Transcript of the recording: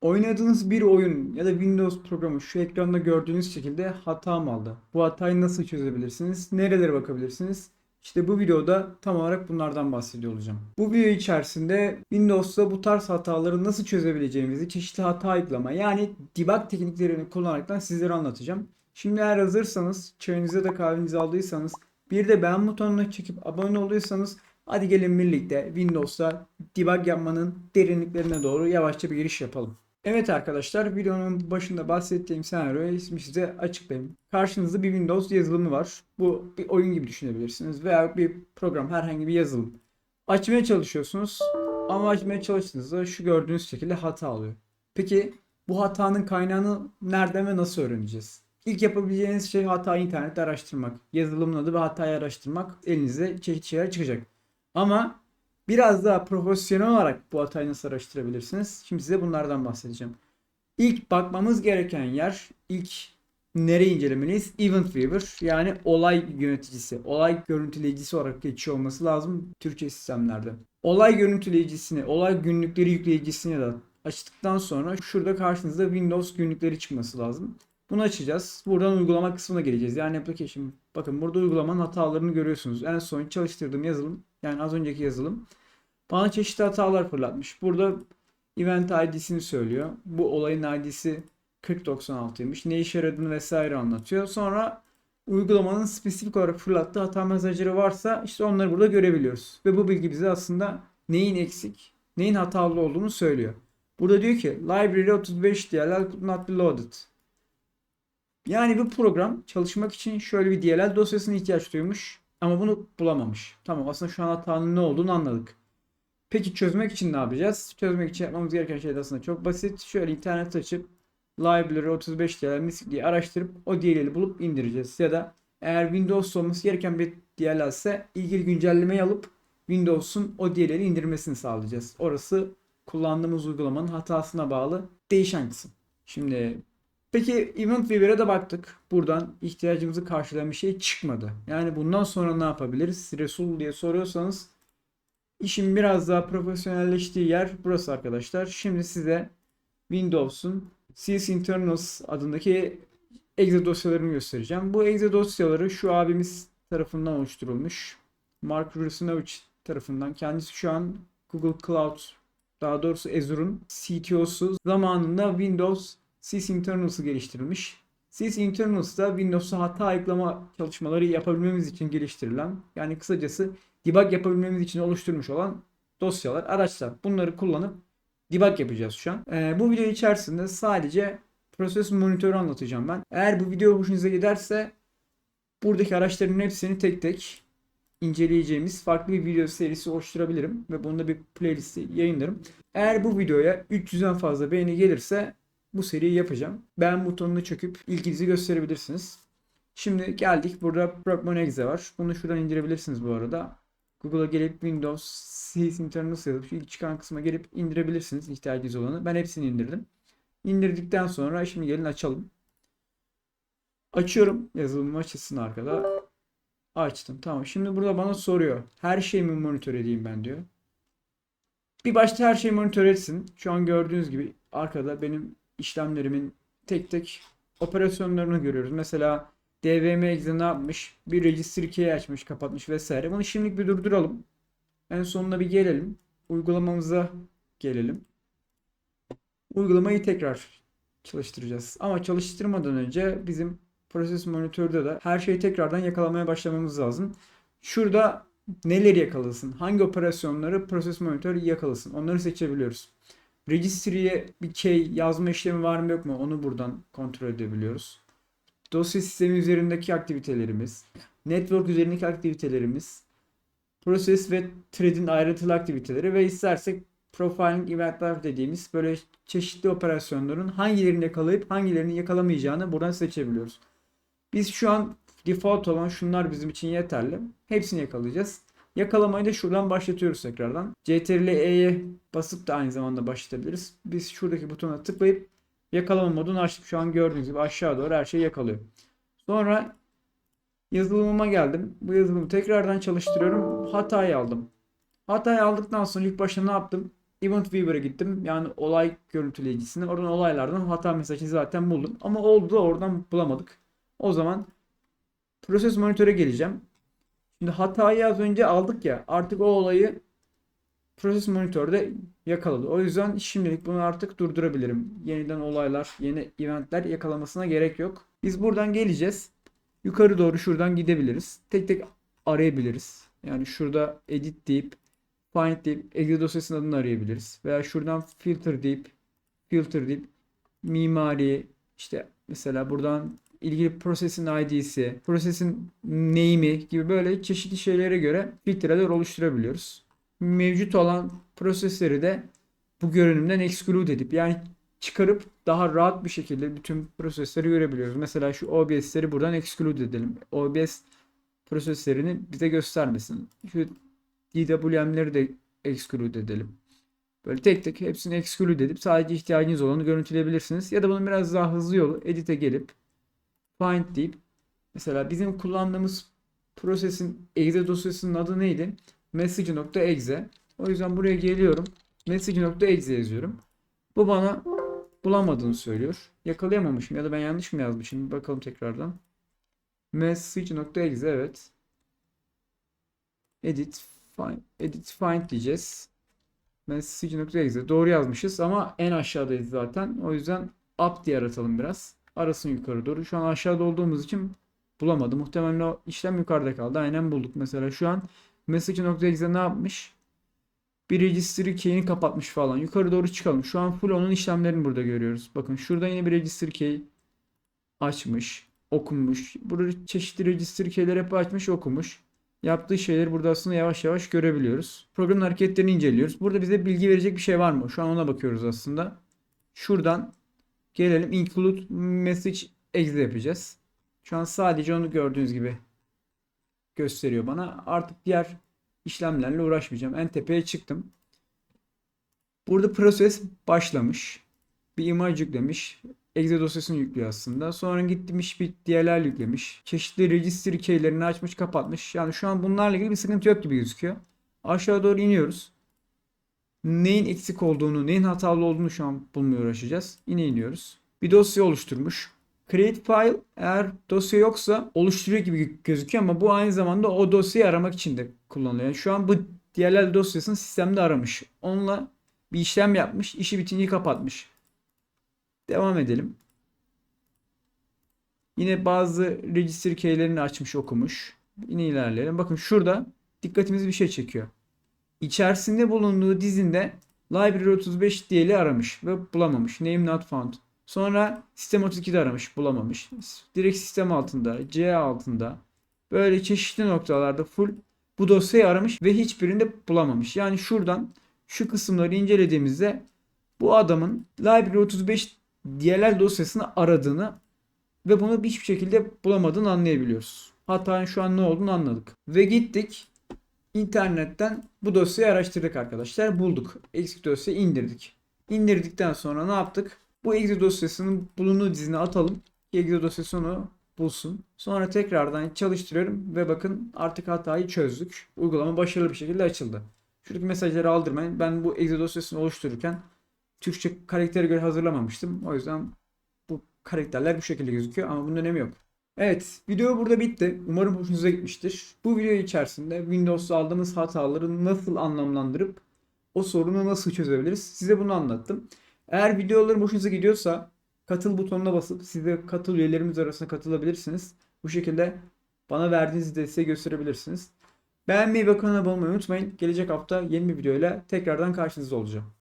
Oynadığınız bir oyun ya da Windows programı şu ekranda gördüğünüz şekilde hata mı aldı? Bu hatayı nasıl çözebilirsiniz? Nerelere bakabilirsiniz? İşte bu videoda tam olarak bunlardan bahsediyor olacağım. Bu video içerisinde Windows'ta bu tarz hataları nasıl çözebileceğimizi, çeşitli hata ayıklama yani debug tekniklerini kullanaraktan sizlere anlatacağım. Şimdi eğer hazırsanız, çayınızı da kahvenizi aldıysanız, bir de beğen butonuna çekip abone olduysanız hadi gelin birlikte Windows'ta debug yapmanın derinliklerine doğru yavaşça bir giriş yapalım. Evet arkadaşlar videonun başında bahsettiğim senaryoyu ismi size açıklayayım. Karşınızda bir Windows yazılımı var. Bu bir oyun gibi düşünebilirsiniz veya bir program herhangi bir yazılım. Açmaya çalışıyorsunuz ama açmaya çalıştığınızda şu gördüğünüz şekilde hata alıyor. Peki bu hatanın kaynağını nereden ve nasıl öğreneceğiz? İlk yapabileceğiniz şey hatayı internette araştırmak. Yazılımın adı ve hatayı araştırmak. Elinize çeşitli şeyler çıkacak. Ama Biraz daha profesyonel olarak bu hatayı nasıl araştırabilirsiniz? Şimdi size bunlardan bahsedeceğim. İlk bakmamız gereken yer, ilk nereyi incelemeliyiz? Event Viewer yani olay yöneticisi, olay görüntüleyicisi olarak geçiyor olması lazım Türkçe sistemlerde. Olay görüntüleyicisini, olay günlükleri yükleyicisini de açtıktan sonra şurada karşınızda Windows günlükleri çıkması lazım. Bunu açacağız. Buradan uygulama kısmına geleceğiz. Yani application. Bakın burada uygulamanın hatalarını görüyorsunuz. En son çalıştırdığım yazılım yani az önceki yazılım bana çeşitli hatalar fırlatmış. Burada event ID'sini söylüyor. Bu olayın ID'si 4096'ymış. Ne işe yaradığını vesaire anlatıyor. Sonra uygulamanın spesifik olarak fırlattığı hata mesajları varsa işte onları burada görebiliyoruz. Ve bu bilgi bize aslında neyin eksik, neyin hatalı olduğunu söylüyor. Burada diyor ki library 35 DLL could not be loaded. Yani bu program çalışmak için şöyle bir DLL dosyasına ihtiyaç duymuş ama bunu bulamamış. Tamam aslında şu an hatanın ne olduğunu anladık. Peki çözmek için ne yapacağız? Çözmek için yapmamız gereken şey aslında çok basit. Şöyle internet açıp library 35 DLL misik diye araştırıp o DLL'i bulup indireceğiz. Ya da eğer Windows olması gereken bir DLL ise ilgili güncellemeyi alıp Windows'un o DLL'i indirmesini sağlayacağız. Orası kullandığımız uygulamanın hatasına bağlı değişen kısım. Şimdi Peki Event Viewer'e de baktık. Buradan ihtiyacımızı karşılayan bir şey çıkmadı. Yani bundan sonra ne yapabiliriz? Resul diye soruyorsanız işin biraz daha profesyonelleştiği yer burası arkadaşlar. Şimdi size Windows'un CS Internals adındaki exe dosyalarını göstereceğim. Bu exe dosyaları şu abimiz tarafından oluşturulmuş. Mark Rusinovich tarafından. Kendisi şu an Google Cloud daha doğrusu Azure'un CTO'su. Zamanında Windows Sys Internals'ı geliştirilmiş. Sys Internals'da Windows'a hata ayıklama çalışmaları yapabilmemiz için geliştirilen yani kısacası debug yapabilmemiz için oluşturmuş olan dosyalar, araçlar. Bunları kullanıp debug yapacağız şu an. Ee, bu video içerisinde sadece proses monitörü anlatacağım ben. Eğer bu video hoşunuza giderse buradaki araçların hepsini tek tek inceleyeceğimiz farklı bir video serisi oluşturabilirim ve bunda bir playlisti yayınlarım. Eğer bu videoya 300'den fazla beğeni gelirse bu seriyi yapacağım. Beğen butonuna çöküp ilginizi gösterebilirsiniz. Şimdi geldik. Burada Progman Exe var. Bunu şuradan indirebilirsiniz bu arada. Google'a gelip Windows CS Internals yazıp ilk çıkan kısma gelip indirebilirsiniz ihtiyacınız olanı. Ben hepsini indirdim. İndirdikten sonra şimdi gelin açalım. Açıyorum. Yazılımı açılsın arkada. Açtım. Tamam. Şimdi burada bana soruyor. Her şeyimi monitör edeyim ben diyor. Bir başta her şeyi monitör etsin. Şu an gördüğünüz gibi arkada benim işlemlerimin tek tek operasyonlarını görüyoruz. Mesela DVM exe ne yapmış? Bir registry key açmış, kapatmış vesaire. Bunu şimdilik bir durduralım. En sonuna bir gelelim. Uygulamamıza gelelim. Uygulamayı tekrar çalıştıracağız. Ama çalıştırmadan önce bizim proses monitörde de her şeyi tekrardan yakalamaya başlamamız lazım. Şurada neleri yakalasın? Hangi operasyonları proses monitör yakalasın? Onları seçebiliyoruz. Registry'ye bir key yazma işlemi var mı yok mu onu buradan kontrol edebiliyoruz. Dosya sistemi üzerindeki aktivitelerimiz, network üzerindeki aktivitelerimiz, proses ve thread'in ayrıntılı aktiviteleri ve istersek profiling eventler dediğimiz böyle çeşitli operasyonların hangilerini yakalayıp hangilerini yakalamayacağını buradan seçebiliyoruz. Biz şu an default olan şunlar bizim için yeterli. Hepsini yakalayacağız. Yakalamayı da şuradan başlatıyoruz tekrardan. CTRL E'ye basıp da aynı zamanda başlatabiliriz. Biz şuradaki butona tıklayıp yakalama modunu açtık. Şu an gördüğünüz gibi aşağı doğru her şeyi yakalıyor. Sonra yazılımıma geldim. Bu yazılımı tekrardan çalıştırıyorum. Hatayı aldım. Hatayı aldıktan sonra ilk başta ne yaptım? Event Viewer'a gittim. Yani olay görüntüleyicisine. Oradan olaylardan hata mesajını zaten buldum. Ama oldu da oradan bulamadık. O zaman Proses monitöre geleceğim. Şimdi hatayı az önce aldık ya. Artık o olayı Proses monitörde yakaladı. O yüzden şimdilik bunu artık durdurabilirim. Yeniden olaylar, yeni eventler yakalamasına gerek yok. Biz buradan geleceğiz. Yukarı doğru şuradan gidebiliriz. Tek tek arayabiliriz. Yani şurada edit deyip find deyip exe dosyasının adını arayabiliriz. Veya şuradan filter deyip filter deyip mimari işte mesela buradan ilgili prosesin ID'si, prosesin name'i gibi böyle çeşitli şeylere göre filtreler oluşturabiliyoruz. Mevcut olan prosesleri de bu görünümden exclude edip yani çıkarıp daha rahat bir şekilde bütün prosesleri görebiliyoruz. Mesela şu OBS'leri buradan exclude edelim. OBS proseslerini bize göstermesin. Şu DWM'leri de exclude edelim. Böyle tek tek hepsini exclude edip sadece ihtiyacınız olanı görüntüleyebilirsiniz. Ya da bunun biraz daha hızlı yolu edit'e gelip find deyip mesela bizim kullandığımız prosesin exe dosyasının adı neydi? message.exe. O yüzden buraya geliyorum. message.exe yazıyorum. Bu bana bulamadığını söylüyor. Yakalayamamışım ya da ben yanlış mı yazmışım? Bakalım tekrardan. Message.exe evet. Edit find, edit find diyeceğiz. Message.exe doğru yazmışız ama en aşağıdayız zaten. O yüzden up diye aratalım biraz. Arasın yukarı doğru. Şu an aşağıda olduğumuz için bulamadı. Muhtemelen o işlem yukarıda kaldı. Aynen bulduk. Mesela şu an message.exe ne yapmış? Bir registry key'ini kapatmış falan. Yukarı doğru çıkalım. Şu an full onun işlemlerini burada görüyoruz. Bakın şurada yine bir registry key açmış, okumuş. Burada çeşitli registry key'leri hep açmış, okumuş. Yaptığı şeyleri burada aslında yavaş yavaş görebiliyoruz. Programın hareketlerini inceliyoruz. Burada bize bilgi verecek bir şey var mı? Şu an ona bakıyoruz aslında. Şuradan gelelim include message exe yapacağız. Şu an sadece onu gördüğünüz gibi gösteriyor bana. Artık diğer işlemlerle uğraşmayacağım. En tepeye çıktım. Burada proses başlamış. Bir imaj yüklemiş. Exe dosyasını yüklüyor aslında. Sonra gitmiş bir DLL yüklemiş. Çeşitli registry keylerini açmış kapatmış. Yani şu an bunlarla ilgili bir sıkıntı yok gibi gözüküyor. Aşağı doğru iniyoruz. Neyin eksik olduğunu, neyin hatalı olduğunu şu an bulmaya uğraşacağız. Yine iniyoruz. Bir dosya oluşturmuş. Create file eğer dosya yoksa oluşturuyor gibi gözüküyor ama bu aynı zamanda o dosyayı aramak için de kullanılıyor. Yani şu an bu DLL dosyasını sistemde aramış. Onunla bir işlem yapmış. işi bitince kapatmış. Devam edelim. Yine bazı register key'lerini açmış okumuş. Yine ilerleyelim. Bakın şurada dikkatimizi bir şey çekiyor. İçerisinde bulunduğu dizinde Library 35 diyeli aramış ve bulamamış. Name not found. Sonra sistem 32'de aramış bulamamış. Direkt sistem altında, C altında böyle çeşitli noktalarda full bu dosyayı aramış ve hiçbirinde bulamamış. Yani şuradan şu kısımları incelediğimizde bu adamın Library 35 DLL dosyasını aradığını ve bunu hiçbir şekilde bulamadığını anlayabiliyoruz. Hatanın şu an ne olduğunu anladık. Ve gittik internetten bu dosyayı araştırdık arkadaşlar. Bulduk. Eksik dosyayı indirdik. İndirdikten sonra ne yaptık? Bu exe dosyasının bulunduğu dizine atalım. Exe dosyası onu bulsun. Sonra tekrardan çalıştırıyorum ve bakın artık hatayı çözdük. Uygulama başarılı bir şekilde açıldı. Şuradaki mesajları aldırmayın. Ben bu exe dosyasını oluştururken Türkçe karaktere göre hazırlamamıştım. O yüzden bu karakterler bu şekilde gözüküyor ama bunun önemi yok. Evet, video burada bitti. Umarım hoşunuza gitmiştir. Bu video içerisinde Windows'ta aldığımız hataları nasıl anlamlandırıp o sorunu nasıl çözebiliriz? Size bunu anlattım. Eğer videolarım hoşunuza gidiyorsa katıl butonuna basıp size katıl üyelerimiz arasına katılabilirsiniz. Bu şekilde bana verdiğiniz desteği gösterebilirsiniz. Beğenmeyi ve kanala abone olmayı unutmayın. Gelecek hafta yeni bir videoyla tekrardan karşınızda olacağım.